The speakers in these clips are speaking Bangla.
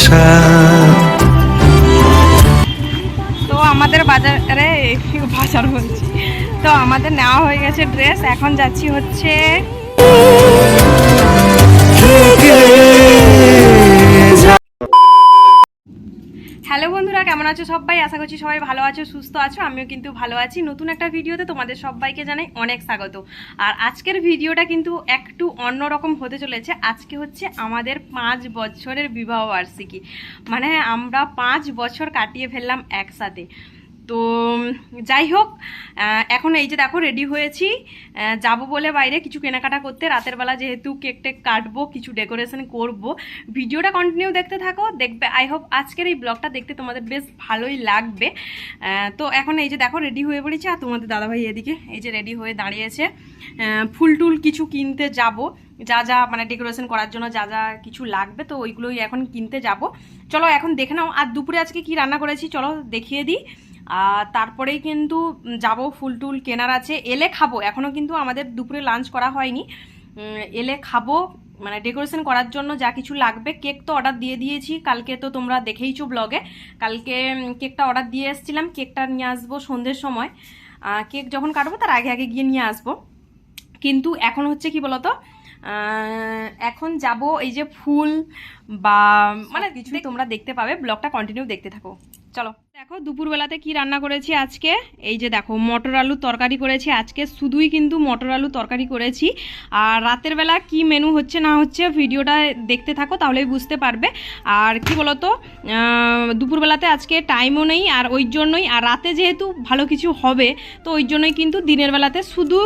ভালোবাসা। তো আমাদের বাজারে বাজার বলছি তো আমাদের নেওয়া হয়ে গেছে ড্রেস এখন যাচ্ছি হচ্ছে আছো সবাই? আশা করছি সবাই ভালো আছো, সুস্থ আছো। আমিও কিন্তু ভালো আছি। নতুন একটা ভিডিওতে তোমাদের সবাইকে জানাই অনেক স্বাগত। আর আজকের ভিডিওটা কিন্তু একটু অন্যরকম হতে চলেছে। আজকে হচ্ছে আমাদের পাঁচ বছরের বিবাহ বার্ষিকী। মানে আমরা পাঁচ বছর কাটিয়ে ফেললাম একসাথে। তো যাই হোক এখন এই যে দেখো রেডি হয়েছি। যাব বলে বাইরে, কিছু কেনাকাটা করতে। রাতের বেলা যেহেতু কেক টেক কাটবো, কিছু ডেকোরেশন করব। ভিডিওটা কন্টিনিউ দেখতে থাকো, দেখবে আই হোপ আজকের এই ব্লগটা দেখতে তোমাদের বেশ ভালোই লাগবে। তো এখন এই যে দেখো রেডি হয়ে পড়েছে, আর তোমাদের দাদাভাই এদিকে এই যে রেডি হয়ে দাঁড়িয়েছে। ফুল টুল কিছু কিনতে যাব। যা যা মানে ডেকোরেশন করার জন্য যা যা কিছু লাগবে, তো ওইগুলোই এখন কিনতে যাব। চলো, এখন দেখে নাও, আর দুপুরে আজকে কি রান্না করেছি? চলো, দেখিয়ে দিই। তারপরেই কিন্তু যাব ফুল টুল কেনার আছে। এলে খাব এখনও কিন্তু আমাদের দুপুরে লাঞ্চ করা হয়নি। এলে খাব মানে ডেকোরেশন করার জন্য যা কিছু লাগবে। কেক তো অর্ডার দিয়ে দিয়েছি কালকে তো তোমরা দেখেইছো ব্লগে কালকে কেকটা অর্ডার দিয়ে এসেছিলাম কেকটা নিয়ে আসব সন্ধ্যের সময়। কেক যখন কাটবো তার আগে আগে গিয়ে নিয়ে আসব। কিন্তু এখন হচ্ছে কি বলতো এখন যাব এই যে ফুল বা মানে কিছুই তোমরা দেখতে পাবে ব্লগটা কন্টিনিউ দেখতে থাকো। চলো। দেখো, দুপুরবেলাতে কি রান্না করেছি আজকে? এই যে দেখো, মটর আলু তরকারি করেছি আজকে। শুধুই কিন্তু মটর আলু তরকারি করেছি। আর রাতের বেলা কি মেনু হচ্ছে না হচ্ছে ভিডিওটা দেখতে থাকো, তাহলেই বুঝতে পারবে। আর কি বলতো দুপুরবেলাতে আজকে টাইমও নেই আর ওই জন্যই। আর রাতে যেহেতু ভালো কিছু হবে, তো ওই জন্যই কিন্তু দিনের বেলাতে শুধু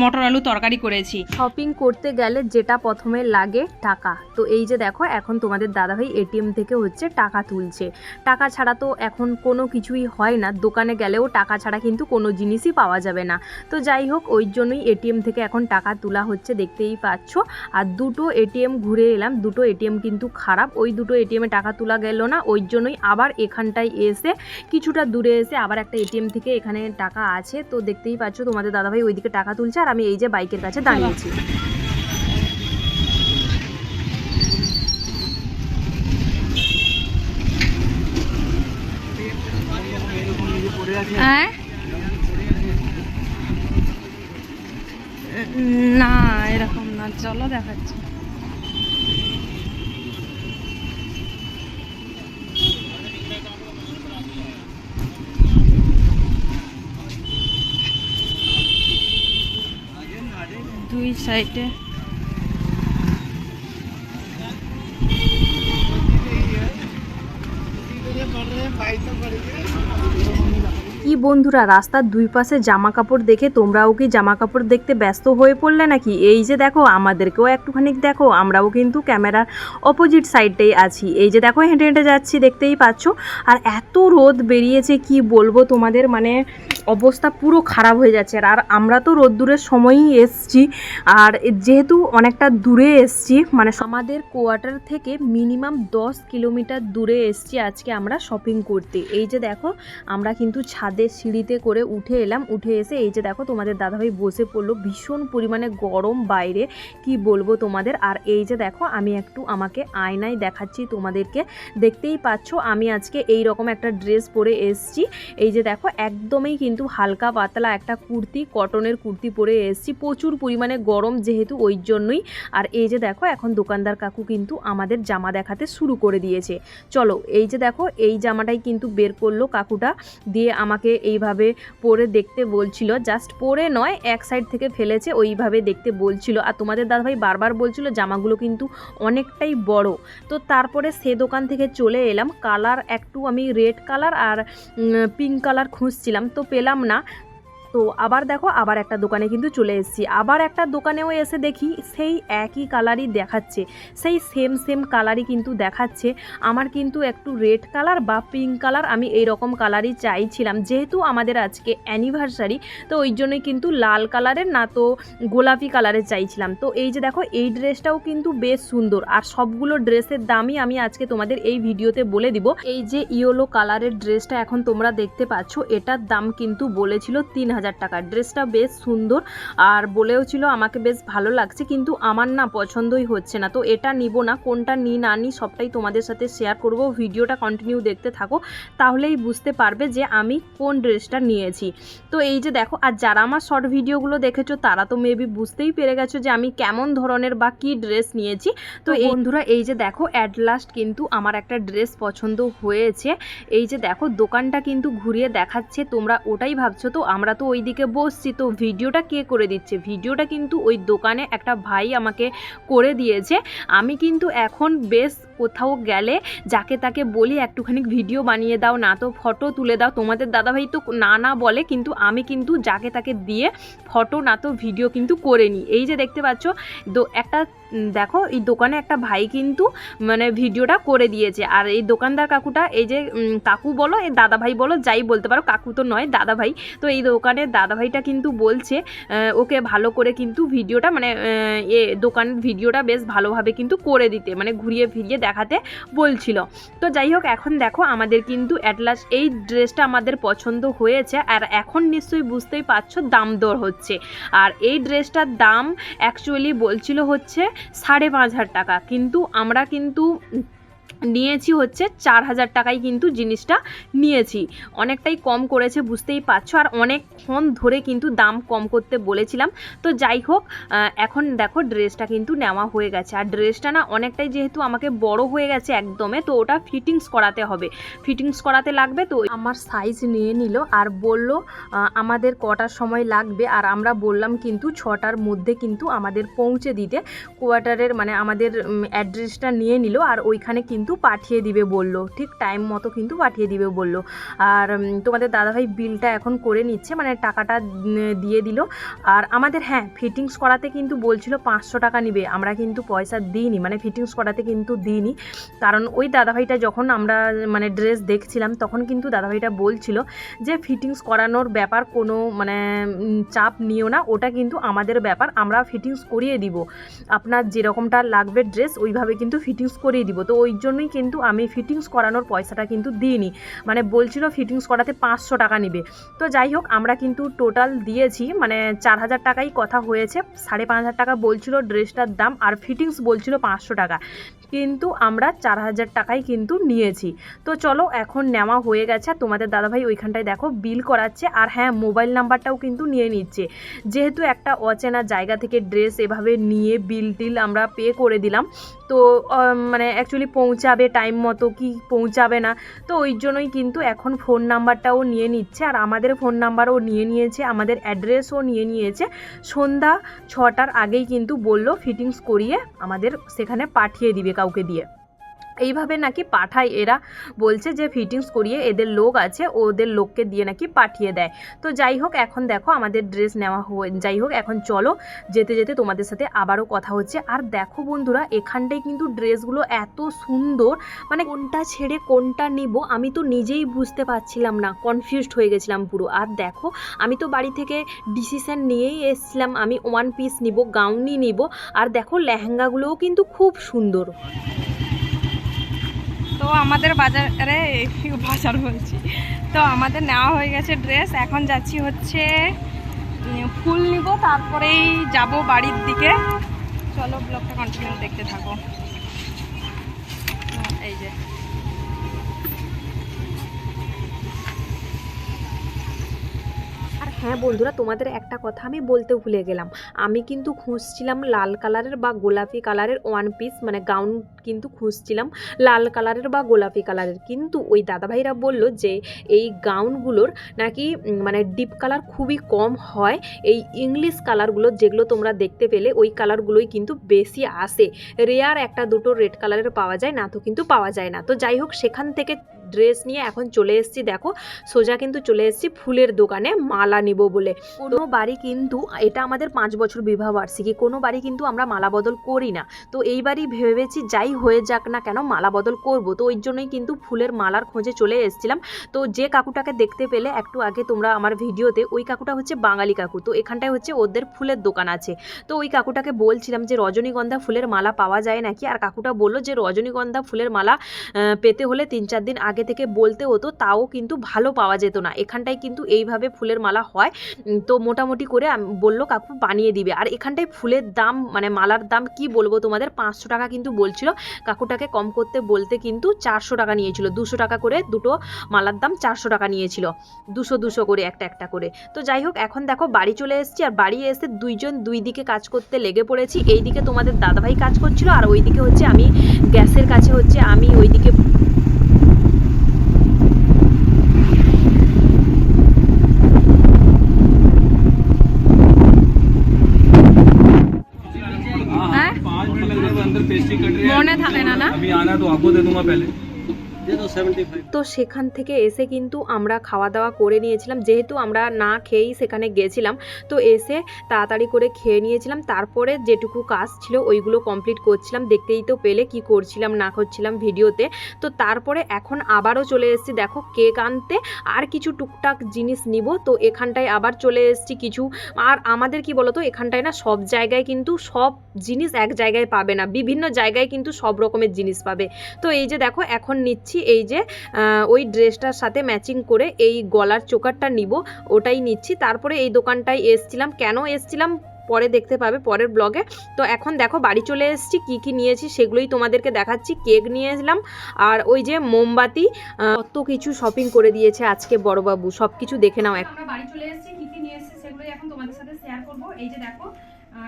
মটর আলু তরকারি করেছি। শপিং করতে গেলে যেটা প্রথমে লাগে টাকা। তো এই যে দেখো, এখন তোমাদের দাদাভাই এটিএম থেকে হচ্ছে টাকা তুলছে। টাকা ছাড়া তো এখন কোনো কিছুই হয় না। দোকানে গেলেও টাকা ছাড়া কিন্তু কোনো জিনিসই পাওয়া যাবে না। তো যাই হোক, ওই জন্যই এটিএম থেকে এখন টাকা তোলা হচ্ছে, দেখতেই পাচ্ছ। আর দুটো এটিএম ঘুরে এলাম। দুটো এটিএম কিন্তু খারাপ। ওই দুটো এটিএমে টাকা তোলা গেল না। ওই জন্যই আবার এখানটায় এসে কিছুটা দূরে এসে আবার একটা এটিএম থেকে এখানে টাকা আছে। তো দেখতেই পাচ্ছ, তোমাদের দাদাভাই ওইদিকে টাকা তুলছে আর আমি এই যে বাইকের কাছে দাঁড়িয়েছি। হ্যাঁ? না এরকম না। চলো দেখাচ্ছি। সাইডে কি বন্ধুরা, রাস্তার দুই পাশে জামা কাপড় দেখে তোমরাও কি জামা কাপড় দেখতে ব্যস্ত হয়ে পড়লে নাকি? এই যে দেখো, আমাদেরকেও একটুখানি দেখো, আমরাও কিন্তু ক্যামেরার অপোজিট সাইডটাই আছি। এই যে দেখো, হেঁটে হেঁটে যাচ্ছি, দেখতেই পাচ্ছ। আর এত রোদ বেরিয়েছে, কি বলব তোমাদের মানে অবস্থা পুরো খারাপ হয়ে যাচ্ছে। আর আমরা তো রোদ্দুরের সময়ই এসছি, আর যেহেতু অনেকটা দূরে এসছি মানে আমাদের কোয়ার্টার থেকে মিনিমাম দশ কিলোমিটার দূরে এসছি আজকে আমরা শপিং করতে। এই যে দেখো, আমরা কিন্তু ছাদের সিঁড়িতে করে উঠে এলাম। উঠে এসে এই যে দেখো, তোমাদের দাদাভাই বসে পড়ল। ভীষণ পরিমাণে গরম বাইরে। কি বলব তোমাদের? আর এই যে দেখো, আমি একটু আমাকে আয়নায় দেখাচ্ছি তোমাদেরকে। দেখতেই পাচ্ছ, আমি আজকে এই রকম একটা ড্রেস পরে এসছি। এই যে দেখো, একদমই কিন্তু হালকা পাতলা একটা কুর্তি, কটনের কুর্তি পরে এসছি। প্রচুর পরিমাণে গরম যেহেতু, ওই জন্যই। আর এই যে দেখো, এখন দোকানদার কাকু কিন্তু আমাদের জামা দেখাতে শুরু করে দিয়েছে। চলো, এই যে দেখো, এই জামাটাই কিন্তু বের করল কাকুটা। দিয়ে আমাকে এইভাবে পরে দেখতে বলছিল। জাস্ট পরে নয়, এক সাইড থেকে ফেলেছে, ওইভাবে দেখতে বলছিল। আর তোমাদের দাদাভাই বারবার বলছিল, জামাগুলো কিন্তু অনেকটাই বড়। তো তারপরে সে দোকান থেকে চলে এলাম। কালার একটু আমি রেড কালার আর পিঙ্ক কালার খুঁজছিলাম। তো পেলাম না। তো আবার দেখো, আবার একটা দোকানে কিন্তু চলে এসেছি। আবার একটা দোকানেও এসে দেখি সেই একই কালারই দেখাচ্ছে। সেই সেম সেম কালারই কিন্তু দেখাচ্ছে। আমার কিন্তু একটু রেড কালার বা পিঙ্ক কালার আমি এই রকম কালারই চাইছিলাম। যেহেতু আমাদের আজকে অ্যানিভার্সারি তো ওই জন্যই কিন্তু লাল কালারের না তো গোলাপি কালারের চাইছিলাম। তো এই যে দেখো, এই ড্রেসটাও কিন্তু বেশ সুন্দর। আর সবগুলো ড্রেসের দামই আমি আজকে তোমাদের এই ভিডিওতে বলে দিব। এই যে ইয়েলো কালারের ড্রেসটা এখন তোমরা দেখতে পাচ্ছ, এটার দাম কিন্তু বলেছিল তিন হাজার টাকা। ড্রেসটা বেশ সুন্দর আর বলেও ছিল আমাকে বেশ ভালো লাগছে কিন্তু আমার না পছন্দই হচ্ছে না। তো এটা নিব না কোনটা নিই না নিই সবটাই তোমাদের সাথে শেয়ার করব। ভিডিওটা কন্টিনিউ দেখতে থাকো তাহলেই বুঝতে পারবে যে আমি কোন ড্রেসটা নিয়েছি। তো এই যে দেখো আর যারা আমার শর্ট ভিডিওগুলো দেখেছ তারা তো মেবি বুঝতেই পেরে গেছো যে আমি কেমন ধরনের বা কী ড্রেস নিয়েছি। তো এই বন্ধুরা এই যে দেখো অ্যাট লাস্ট কিন্তু আমার একটা ড্রেস পছন্দ হয়েছে। এই যে দেখো দোকানটা কিন্তু ঘুরিয়ে দেখাচ্ছে তোমরা ওটাই ভাবছ। তো আমরা তো ওইদিকে বসছি। তো ভিডিওটা কে করে দিচ্ছে? ভিডিওটা কিন্তু ওই দোকানে একটা ভাই আমাকে করে দিয়েছে। আমি কিন্তু এখন বেশ কোথাও গেলে যাকে তাকে বলি একটুখানি ভিডিও বানিয়ে দাও, না তো ফটো তুলে দাও। তোমাদের দাদাভাই তো না না বলে, কিন্তু আমি কিন্তু যাকে তাকে দিয়ে ফটো, না তো ভিডিও কিন্তু করে নিই। এই যে দেখতে পাচ্ছ, দো একটা দেখো, এই দোকানে একটা ভাই কিন্তু মানে ভিডিওটা করে দিয়েছে। আর এই দোকানদার কাকুটা, এই যে কাকু বলো, এই দাদাভাই বলো, যাই বলতে পারো, কাকু তো নয়, দাদাভাই। তো এই দোকানের দাদাভাইটা কিন্তু বলছে ওকে ভালো করে কিন্তু ভিডিওটা মানে এ দোকানের ভিডিওটা বেশ ভালোভাবে কিন্তু করে দিতে মানে ঘুরিয়ে ফিরিয়ে দেখাতে বলছিল। তো যাই হোক, এখন দেখো আমাদের কিন্তু অ্যাটলাস এই ড্রেসটা আমাদের পছন্দ হয়েছে আর এখন নিশ্চয়ই বুঝতেই পারছ দাম দর হচ্ছে। আর এই ড্রেসটার দাম অ্যাকচুয়ালি বলছিল হচ্ছে সাড়ে পাঁচ হাজার টাকা। কিন্তু আমরা কিন্তু নিয়েছি হচ্ছে চার হাজার টাকায় কিন্তু জিনিসটা নিয়েছি। অনেকটাই কম করেছে, বুঝতেই পারছ। আর অনেকক্ষণ ধরে কিন্তু দাম কম করতে বলেছিলাম। তো যাই হোক এখন দেখো ড্রেসটা কিন্তু নেওয়া হয়ে গেছে। আর ড্রেসটা না অনেকটাই যেহেতু আমাকে বড় হয়ে গেছে একদমে, তো ওটা ফিটিংস করাতে হবে। ফিটিংস করাতে লাগবে তো আমার সাইজ নিয়ে নিল আর বলল আমাদের কটার সময় লাগবে। আর আমরা বললাম কিন্তু ছটার মধ্যে কিন্তু আমাদের পৌঁছে দিতে। কোয়ার্টারের মানে আমাদের অ্যাড্রেসটা নিয়ে নিল। আর ওইখানে কিন্তু পাঠিয়ে দিবে বলল। ঠিক টাইম মতো কিন্তু পাঠিয়ে দিবে বলল। আর তোমাদের দাদাভাই বিলটা এখন করে নিচ্ছে মানে টাকাটা দিয়ে দিল। আর আমাদের হ্যাঁ ফিটিংস করাতে কিন্তু বলছিল পাঁচশো টাকা নিবে। আমরা কিন্তু পয়সা দিইনি মানে ফিটিংস করাতে কিন্তু দিইনি। কারণ ওই দাদাভাইটা যখন আমরা মানে ড্রেস দেখছিলাম, তখন কিন্তু দাদাভাইটা বলছিল যে ফিটিংস করানোর ব্যাপার কোনো মানে চাপ নিও না। ওটা কিন্তু আমাদের ব্যাপার, আমরা ফিটিংস করিয়ে দিব। আপনার যেরকমটা লাগবে ড্রেস ওইভাবে কিন্তু ফিটিংস করিয়ে দিব। তো ওই জন্যই কিন্তু আমি ফিটিংস করানোর পয়সাটা কিন্তু দিইনি। মানে বলছিল ফিটিংস করাতে পাঁচশো টাকা নেবে। তো যাই হোক, আমরা কিন্তু টোটাল দিয়েছি মানে চার হাজার টাকাই কথা হয়েছে। সাড়ে পাঁচ হাজার টাকা বলছিল ড্রেসটার দাম, আর ফিটিংস বলছিল পাঁচশো টাকা। কিন্তু আমরা চার হাজার টাকাই কিন্তু নিয়েছি। তো চলো, এখন নেওয়া হয়ে গেছে। তোমাদের দাদাভাই ওইখানটায় দেখো বিল করাচ্ছে। আর হ্যাঁ মোবাইল নাম্বারটাও কিন্তু নিয়ে নিচ্ছে। যেহেতু একটা অচেনা জায়গা থেকে ড্রেস এভাবে নিয়ে বিল টিল আমরা পে করে দিলাম, তো মানে অ্যাকচুয়ালি পৌঁছাবে টাইম মতো কি পৌঁছাবে না, তো ওই জন্যই কিন্তু এখন ফোন নাম্বারটাও নিয়ে নিচ্ছে। আর আমাদের ফোন নাম্বারও নিয়ে নিয়েছে, আমাদের অ্যাড্রেসও নিয়ে নিয়েছে। সন্ধ্যা ছটার আগেই কিন্তু বলল ফিটিংস করিয়ে আমাদের সেখানে পাঠিয়ে দিবে। কাউকে দিয়ে। এইভাবে নাকি পাঠায়। এরা বলছে যে ফিটিংস করিয়ে এদের লোক আছে, ওদের লোককে দিয়ে নাকি পাঠিয়ে দেয়। তো যাই হোক, এখন দেখো আমাদের ড্রেস নেওয়া হয়ে, যাই হোক, এখন চলো যেতে যেতে তোমাদের সাথে আবারও কথা হচ্ছে। আর দেখো বন্ধুরা, এখানটায় কিন্তু ড্রেসগুলো এত সুন্দর মানে কোনটা ছেড়ে কোনটা নিব আমি তো নিজেই বুঝতে পারছিলাম না কনফিউজড হয়ে গেছিলাম পুরো। আর দেখো, আমি তো বাড়ি থেকে ডিসিশান নিয়েই এসছিলাম, আমি ওয়ান পিস নিব গাউনই নিব। আর দেখো লেহেঙ্গাগুলোও কিন্তু খুব সুন্দর। তো আমাদের বাজারে বাজার বলছি তো আমাদের নেওয়া হয়ে গেছে ড্রেস। এখন যাচ্ছি হচ্ছে ফুল নিব, তারপরেই যাব বাড়ির দিকে। চলো ব্লগটা কন্টিনিউ দেখতে থাকো হুম, এই যে আর হ্যাঁ বন্ধুরা, তোমাদের একটা কথা আমি বলতে ভুলে গেলাম। আমি কিন্তু খুঁজছিলাম লাল কালারের বা গোলাপি কালারের ওয়ান পিস মানে গাউন কিন্তু খুঁজছিলাম লাল কালারের বা গোলাপি কালারের। কিন্তু ওই দাদাভাইরা বলল যে, এই গাউনগুলোর নাকি মানে ডিপ কালার খুবই কম হয়। এই ইংলিশ কালারগুলো যেগুলো তোমরা দেখতে পেলে, ওই কালারগুলোই কিন্তু বেশি আসে। রেয়ার একটা দুটো রেড কালারের পাওয়া যায়, না তো কিন্তু পাওয়া যায় না। তো যাই হোক, সেখান থেকে ড্রেস নিয়ে এখন চলে এসেছি, দেখো। সোজা কিন্তু চলে এসেছি ফুলের দোকানে, মালা নিব বলে। কোনো বাড়ি কিন্তু, এটা আমাদের পাঁচ বছর বিবাহ বার্ষিকী, কোনো বাড়ি কিন্তু আমরা মালা বদল করি না। তো এইবারই ভেবেছি যাই হয়ে যাক না কেন মালা বদল করব। তো ওই জন্যই কিন্তু ফুলের মালার খোঁজে চলে এসেছিলাম। তো যে কাকুটাকে দেখতে পেলে, একটু আগে তোমরা আমার ভিডিওতে, ওই কাকুটা হচ্ছে বাঙালি কাকু। তো এখানটায় হচ্ছে ওদের ফুলের দোকান আছে। তো ওই কাকুটাকে বলছিলাম যে, রজনীগন্ধা ফুলের মালা পাওয়া যায় নাকি? আর কাকুটা বলল যে, রজনীগন্ধা ফুলের মালা পেতে হলে তিন চার দিন আগে আগে থেকে বলতে হতো, তাও কিন্তু ভালো পাওয়া যেত না। এখানটায় কিন্তু এইভাবে ফুলের মালা হয়। তো মোটামুটি করে বলল কাকু বানিয়ে দিবে। আর এখানটায় ফুলের দাম মানে মালার দাম কি বলব তোমাদের? পাঁচশো টাকা কিন্তু বলছিল। কাকুটাকে কম করতে বলতে কিন্তু চারশো টাকা নিয়েছিল। দুশো টাকা করে দুটো মালার দাম চারশো টাকা নিয়েছিল। দুশো দুশো করে একটা একটা করে। তো যাই হোক, এখন দেখো বাড়ি চলে এসেছি। আর বাড়ি এসে দুইজন দুই দিকে কাজ করতে লেগে পড়েছি। এইদিকে তোমাদের দাদাভাই কাজ করছিল। আর ওইদিকে হচ্ছে আমি, গ্যাসের কাছে হচ্ছে আমি ওইদিকে पहले। তো সেখান থেকে এসে কিন্তু আমরা খাওয়া দাওয়া করে নিয়েছিলাম। যেহেতু আমরা না খেয়েই সেখানে গেছিলাম, তো এসে তাড়াতাড়ি করে খেয়ে নিয়েছিলাম। তারপরে যেটুকু কাজ ছিল ওইগুলো কমপ্লিট করছিলাম। দেখতেই তো পেলে কি করছিলাম, না করছিলাম ভিডিওতে। তো তারপরে এখন আবারও চলে এসেছি। দেখো কেক আনতে আর কিছু টুকটাক জিনিস নিব। তো এখানটায় আবার চলে এসেছি কিছু। আর আমাদের কি বলতো, এখানটায় না সব জায়গায় কিন্তু সব জিনিস এক জায়গায় পাবে না। বিভিন্ন জায়গায় কিন্তু সব রকমের জিনিস পাবে। তো এই যে দেখো, এখন নিচ্ছি এই যে ওই ড্রেসটার সাথে ম্যাচিং করে এই গলার চোকারটা নিব, ওটাই নিচ্ছি। তারপরে এই দোকানটায় এসছিলাম। কেন এসছিলাম? পরে দেখতে পাবে পরের ব্লগে। তো এখন দেখো বাড়ি চলে এসেছি, কি কি নিয়েছি সেগুলোই তোমাদেরকে দেখাচ্ছি। কেক নিয়ে এসলাম আর ওই যে মোমবাতি কত কিছু শপিং করে দিয়েছে আজকে বড়বাবু। সব কিছু দেখে নাও আমরা বাড়ি চলে এসেছি, কি কি নিয়ে এসেছি সেগুলোই এখন তোমাদের সাথে শেয়ার করব। এই যে দেখো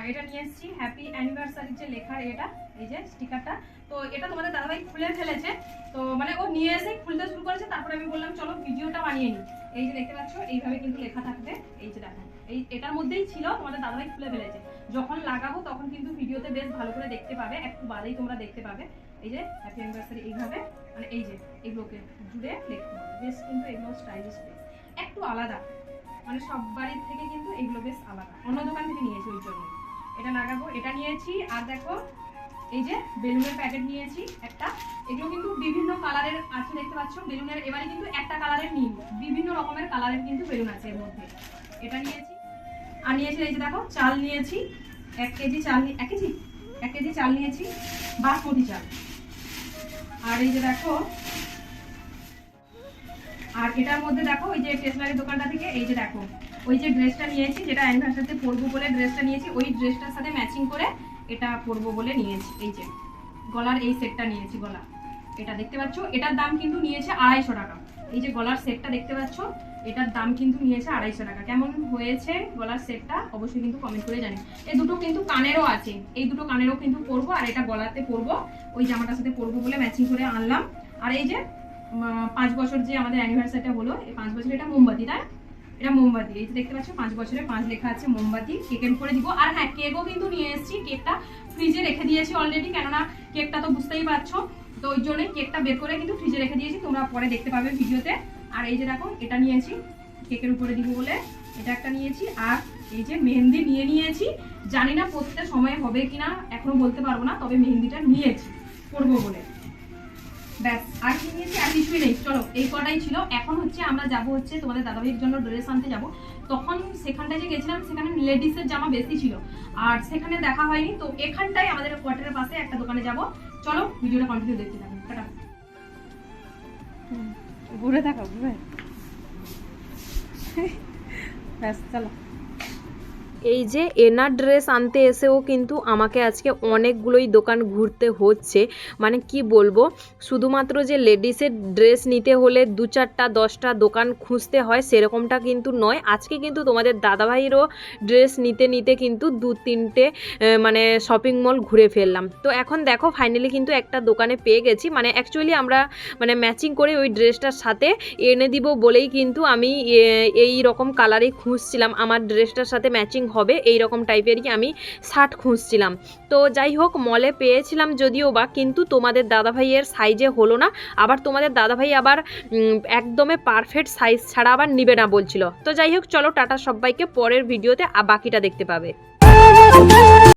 এটা নিয়ে এসেছি। হ্যাপি অ্যানিভার্সারি যে লেখা এটা, এই যে স্টিকারটা। তো এটা তোমাদের দাদাভাই খুলে ফেলেছে। তো মানে ও নিয়ে এসে খুলতে শুরু করেছে, তারপরে আমি বললাম, চলো ভিডিওটা বানিয়ে নিই এই যে দেখতে পাচ্ছ, এইভাবে কিন্তু লেখা থাকবে। এই যে দেখো, এই এটার মধ্যেই ছিল, তোমাদের দাদাভাই খুলে ফেলেছে। যখন লাগাবো, তখন কিন্তু ভিডিওতে বেশ ভালো করে দেখতে পাবে, একটু বাদেই তোমরা দেখতে পাবে। এই যে হ্যাপি অ্যানিভার্সারি এইভাবে মানে এই যে এগুলোকে জুড়ে লিখতে বেশ কিন্তু এগুলো স্টাইলিশ একটু আলাদা মানে সব বাড়ির থেকে কিন্তু এগুলো বেশ আলাদা। অন্য দোকান থেকে নিয়েছি ওই জন্য। এটা লাগাবো, এটা নিয়েছি, আর দেখো, এই যে বেলুনের প্যাকেট নিয়েছি একটা। এগুলো কিন্তু বিভিন্ন কালারের আছে, দেখতে পাচ্ছ? বেলুনের, এবারে কিন্তু একটা কালারের নিই বিভিন্ন রকমের কালারের কিন্তু বেলুন আছে এর মধ্যে। এটা নিয়েছি। আর নিয়েছি, এই যে দেখো, চাল নিয়েছি। এক কেজি চাল এক কেজি? এক কেজি চাল নিয়েছি। বাসমতি চাল। আর এই যে দেখো আর এটার মধ্যে দেখো, ওই যে স্টেশনারি দোকানটা থেকে, এই যে দেখো, ওই যে ড্রেসটা নিয়েছি, যেটা অ্যানিভার্সারিতে পরবো বলে ড্রেসটা নিয়েছি, ওই ড্রেসটার সাথে ম্যাচিং করে এটা পরবো বলে নিয়েছি, এই যে। গলার এই সেটটা নিয়েছি, গলা। এটা দেখতে পাচ্ছ, এটার দাম কিন্তু নিয়েছে আড়াইশো টাকা। এই যে গলার সেটটা দেখতে পাচ্ছ, এটার দাম কিন্তু নিয়েছে আড়াইশো টাকা। কেমন হয়েছে গলার সেটটা, অবশ্যই কিন্তু কমেন্ট করে জানি এই দুটো কিন্তু কানেরও আছে, এই দুটো কানেরও কিন্তু পরবো, আর এটা গলাতে পরবো। ওই জামাটার সাথে পরবো বলে ম্যাচিং করে আনলাম। আর এই যে পাঁচ বছর যে আমাদের অ্যানিভার্সারিটা হলো, এই পাঁচ বছর এটা মোমবাতি, তাই? এটা মোমবাতি। এই যে দেখতে পাচ্ছ, পাঁচ বছরে পাঁচ লেখা আছে, মোমবাতি। কেকের উপরে দিব। আর হ্যাঁ কেকও কিন্তু নিয়ে এসেছি। কেকটা ফ্রিজে রেখে দিয়েছি অলরেডি কেননা কেকটা তো বুঝতেই পারছ। তো ওই জন্যই কেকটা বের করে কিন্তু ফ্রিজে রেখে দিয়েছি। তোমরা পরে দেখতে পাবে ভিডিওতে। আর এই যে দেখো, এটা নিয়েছি, কেকের উপরে দিব বলে। এটা একটা নিয়েছি। আর এই যে মেহেন্দি নিয়ে নিয়েছি। জানি না পড়তে সময় হবে কিনা, এখনও বলতে পারব না, তবে মেহেন্দিটা নিয়েছি, করব বলে। ব্যাস, আর কি নিয়েছি, আর কিছুই নেই। চলো, এই কটাই ছিল। এখন হচ্ছে আমরা যাব হচ্ছে তোমাদের দাদাভাইয়ের জন্য ড্রেস আনতে যাব। তখন সেখানটায় যে গেছিলাম, সেখানে লেডিসের জামা বেশি ছিল। আর সেখানে দেখা হয়নি, তো এখানটাই আমাদের কোয়ার্টারের পাশে একটা দোকানে যাব। চলো, ভিডিওটা কন্টিনিউ দেখতে থাকো। ঘুরে থাকো ঘুরে। ব্যাস, চলো। এই যে এনার ড্রেস আনতে এসেও কিন্তু আমাকে আজকে অনেকগুলোই দোকান ঘুরতে হচ্ছে। মানে কি বলব? শুধুমাত্র যে লেডিসের ড্রেস নিতে হলে দু চারটা, দশটা দোকান খুঁজতে হয় সেরকমটা কিন্তু নয়। আজকে কিন্তু তোমাদের দাদাভাইয়েরও ড্রেস নিতে নিতে কিন্তু দু তিনটে মানে শপিং মল ঘুরে ফেললাম। তো এখন দেখো ফাইনালি কিন্তু একটা দোকানে পেয়ে গেছি। মানে অ্যাকচুয়ালি আমরা মানে ম্যাচিং করে ওই ড্রেসটার সাথে এনে দিব বলেই কিন্তু আমি এই রকম কালারই খুঁজছিলাম। আমার ড্রেসটার সাথে ম্যাচিং হবে এই রকম টাইপের কি আমি শার্ট খুঁজছিলাম। তো যাই হোক মলে পেয়েছিলাম যদিও বা, কিন্তু তোমাদের দাদাভাইয়ের সাইজে হলো না। আবার তোমাদের দাদাভাই আবার একদমে পারফেক্ট সাইজ ছাড়া আবার নিবে না বলছিল। তো যাই হোক, চলো টাটা সবাইকে, পরের ভিডিওতে বাকিটা দেখতে পাবে।